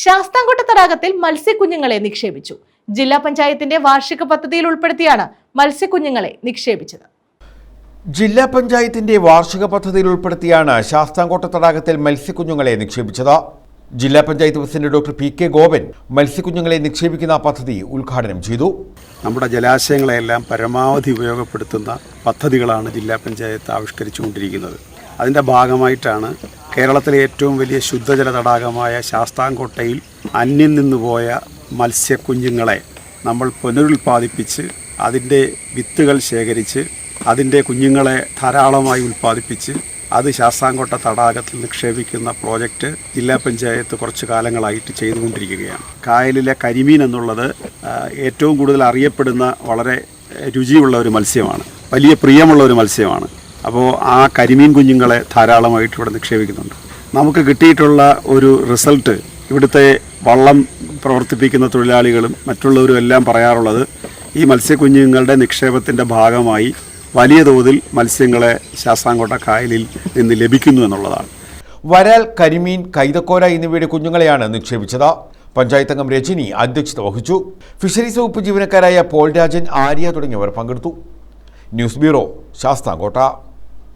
ശാസ്താംകോട്ട തടാകത്തിൽ മത്സ്യക്കുഞ്ഞുങ്ങളെ നിക്ഷേപിച്ചു. ജില്ലാ പഞ്ചായത്തിന്റെ വാർഷിക പദ്ധതിയിൽ ഉൾപ്പെടുത്തിയാണ് മത്സ്യക്കുഞ്ഞുങ്ങളെ നിക്ഷേപിച്ചത്. ജില്ലാ പഞ്ചായത്തിന്റെ വാർഷിക പദ്ധതിയിൽ ഉൾപ്പെടുത്തിയാണ് ശാസ്താംകോട്ട തടാകത്തിൽ മത്സ്യക്കുഞ്ഞുങ്ങളെ നിക്ഷേപിച്ചത്. ജില്ലാ panchayat president doctor P K Gopan മത്സ്യക്കുഞ്ഞുങ്ങളെ നിക്ഷേപിക്കുന്ന പദ്ധതി ഉദ്ഘാടനം ചെയ്തു. നമ്മുടെ ജലാശയങ്ങളെല്ലാം പരമാവധി ഉപയോഗപ്പെടുത്തുന്ന പദ്ധതികളാണ് ജില്ലാ പഞ്ചായത്ത് ആവിഷ്കരിച്ചുകൊണ്ടിരിക്കുന്നത്. അതിന്റെ ഭാഗമായിട്ടാണ് കേരളത്തിലെ ഏറ്റവും വലിയ ശുദ്ധജല തടാകമായ ശാസ്താംകോട്ടയിൽ അന്യം നിന്ന് പോയ മത്സ്യക്കുഞ്ഞുങ്ങളെ നമ്മൾ പുനരുൽപ്പാദിപ്പിച്ച് അതിന്റെ വിത്തുകൾ ശേഖരിച്ച് അതിന്റെ കുഞ്ഞുങ്ങളെ ധാരാളമായി ഉൽപ്പാദിപ്പിച്ച് അത് ശാസ്താംകോട്ട തടാകത്തിൽ നിക്ഷേപിക്കുന്ന പ്രോജക്റ്റ് ജില്ലാ പഞ്ചായത്ത് കുറച്ച് കാലങ്ങളായിട്ട് ചെയ്തുകൊണ്ടിരിക്കുകയാണ്. കായലിലെ കരിമീൻ എന്നുള്ളത് ഏറ്റവും കൂടുതൽ അറിയപ്പെടുന്ന വളരെ രുചിയുള്ള ഒരു മത്സ്യമാണ്. വലിയ പ്രിയമുള്ള ഒരു മത്സ്യമാണ്. അപ്പോൾ ആ കരിമീൻ കുഞ്ഞുങ്ങളെ ധാരാളമായിട്ട് ഇവിടെ നിക്ഷേപിക്കുന്നുണ്ട്. നമുക്ക് കിട്ടിയിട്ടുള്ള ഒരു റിസൾട്ട് ഇവിടുത്തെ വള്ളം പ്രവർത്തിപ്പിക്കുന്ന തൊഴിലാളികളും മറ്റുള്ളവരും എല്ലാം പറയാറുള്ളത് ഈ മത്സ്യക്കുഞ്ഞുങ്ങളുടെ നിക്ഷേപത്തിന്റെ ഭാഗമായി വലിയ തോതിൽ മത്സ്യങ്ങളെ ശാസ്താംകോട്ട കായലിൽ നിന്ന് ലഭിക്കുന്നു എന്നുള്ളതാണ്. വരാൽ കരിമീൻ കൈതക്കോര എന്നിവയുടെ കുഞ്ഞുങ്ങളെയാണ് നിക്ഷേപിച്ചത്. പഞ്ചായത്ത് അംഗം രജനി അധ്യക്ഷത വഹിച്ചു. ഫിഷറീസ് വകുപ്പ് ജീവനക്കാരായ പോൾ രാജൻ ആര്യ തുടങ്ങിയവർ പങ്കെടുത്തു. News bureau Sasthamkotta.